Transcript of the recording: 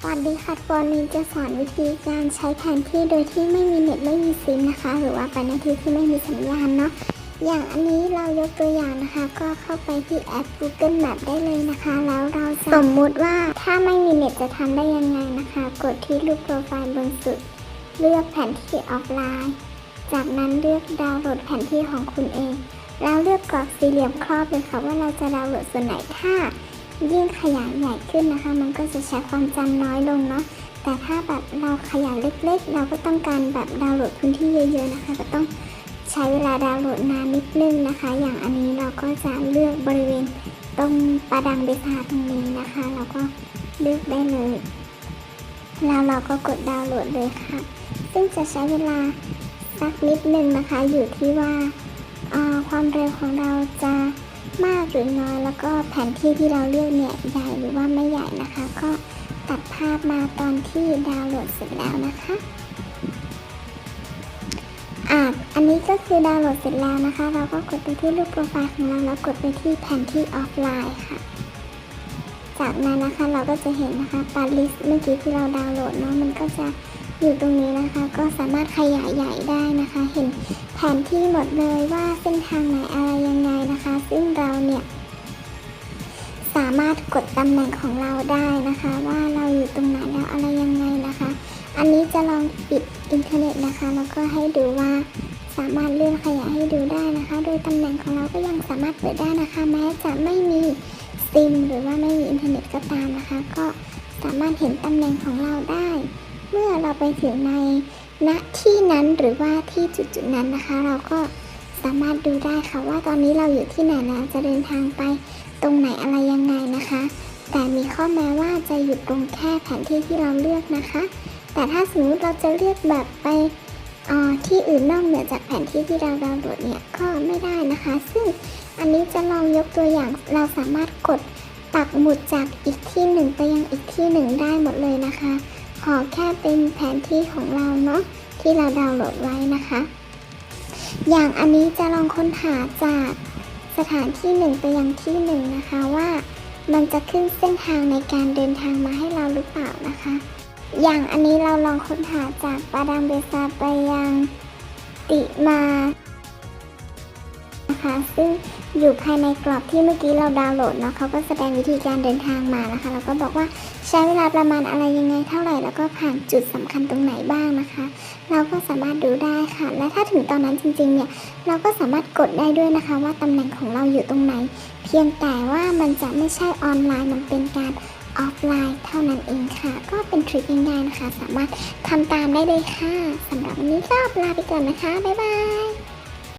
สวัสดีค่ะวันนี้จะสอนวิธีการใช้แผนที่โดยที่ไม่มีเน็ตไม่มีซิมนะคะ หรือว่าไปในที่ที่ไม่มีสัญญาณเนาะอย่างอันนี้เรายกตัวอย่างนะคะ ก็เข้าไปที่แอป Google Map ได้เลยนะคะ แล้วเราจะสมมุติว่าถ้าไม่มีเน็ตจะทำได้ยังไงนะคะ กดที่รูปโปรไฟล์บนสุด เลือกแผนที่ออฟไลน์ จากนั้นเลือกดาวน์โหลดแผนที่ของคุณเอง แล้วเลือกกรอบสี่เหลี่ยมครอบเลยค่ะว่าเราจะดาวน์โหลดส่วนไหนถ้า ยิ่งขยายใหญ่ขึ้นนะคะ มันก็จะใช้ความจำน้อยลงเนาะแต่ถ้าแบบเราขยายเล็กๆ เราก็ต้องการแบบดาวน์โหลดพื้นที่เยอะๆนะคะ ก็ต้องใช้เวลาดาวน์โหลดนานนิดนึงนะคะ อย่างอันนี้เราก็จะเลือกบริเวณตรงประดังเบสาตรงนี้นะคะเราก็เลือกได้เลย แล้วเราก็กดดาวน์โหลดเลยค่ะ ซึ่งจะใช้เวลาสักนิดนึงนะคะ อยู่ที่ว่าความเร็วของเราจะ มากหรือน้อยแล้วก็แผนที่ที่เราเลือกเนี่ยใหญ่หรือว่าไม่ใหญ่นะคะ ก็ตัดภาพมาตอนที่ดาวน์โหลดเสร็จแล้วนะคะอ่าอันนี้ก็คือดาวน์โหลดเสร็จแล้วนะคะ เราก็กดไปที่รูปโปรไฟล์ของเราแล้วกดไปที่แผนที่ออฟไลน์ค่ะ จากนั้นนะคะเราก็จะเห็นนะคะปาลิสเมื่อกี้ที่เราดาวน์โหลดเนาะมันก็จะ อยู่ตรงนี้นะคะก็สามารถขยายใหญ่ได้นะคะ เห็นแผนที่หมดเลยว่าเส้นทางไหนอะไรยังไงนะคะ ซึ่งเราเนี่ยสามารถกดตำแหน่งของเราได้นะคะ ว่าเราอยู่ตรงไหนแล้วอะไรยังไงนะคะ อันนี้จะลองปิดอินเทอร์เน็ตนะคะแล้วก็ให้ดูว่าสามารถเลื่อนขยายให้ดูได้นะคะ โดยตำแหน่งของเราก็ยังสามารถเปิดได้นะคะ แม้จะไม่มีซิมหรือว่าไม่มีอินเทอร์เน็ตก็ตามนะคะ ก็สามารถเห็นตำแหน่งของเราได้ เมื่อเราไปถึงในณที่นั้นหรือว่าที่จุดๆนั้นนะคะ เราก็สามารถดูได้ค่ะว่าตอนนี้เราอยู่ที่ไหนแล้วจะเดินทางไปตรงไหนอะไรยังไงนะคะ แต่มีข้อแม้ว่าจะหยุดตรงแค่แผนที่ที่เราเลือกนะคะ แต่ถ้าสมมติเราจะเลือกแบบไปที่อื่นนอกเหนือจากแผนที่ที่เราดาวน์โหลดเนี่ยก็ไม่ได้นะคะ ซึ่งอันนี้จะลองยกตัวอย่างเราสามารถกดปักหมุดจากอีกที่หนึ่งไปยังอีกที่หนึ่งได้หมดเลยนะคะ อแค่เป็นแผนที่ของเราเนาะที่เราดาวน์โหลดไว้นะคะ อย่างอันนี้จะลองค้นหาจากสถานที่หนึ่งไปยังที่หนึ่งนะคะว่ามันจะขึ้นเส้นทางในการเดินทางมาให้เราหรือเปล่านะคะ อย่างอันนี้เราลองค้นหาจากปาดังเบซาไปยังติมา นะคะซึ่งอยู่ภายในกรอบที่เมื่อกี้เราดาวน์โหลดเนาะเขาก็แสดงวิธีการเดินทางมานะคะ แล้วก็บอกว่าใช้เวลาประมาณอะไรยังไงเท่าไหร่ แล้วก็ผ่านจุดสำคัญตรงไหนบ้างนะคะ เราก็สามารถดูได้ค่ะ และถ้าถึงตอนนั้นจริงๆเนี่ยเราก็สามารถกดได้ด้วยนะคะ ว่าตำแหน่งของเราอยู่ตรงไหน เพียงแต่ว่ามันจะไม่ใช่ออนไลน์มันเป็นการออฟไลน์เท่านั้นเองค่ะ ก็เป็นทริคง่ายๆนะคะ สามารถทำตามได้เลยค่ะสำหรับวันนี้ก็ลาไปก่อนนะคะ บ๊ายบาย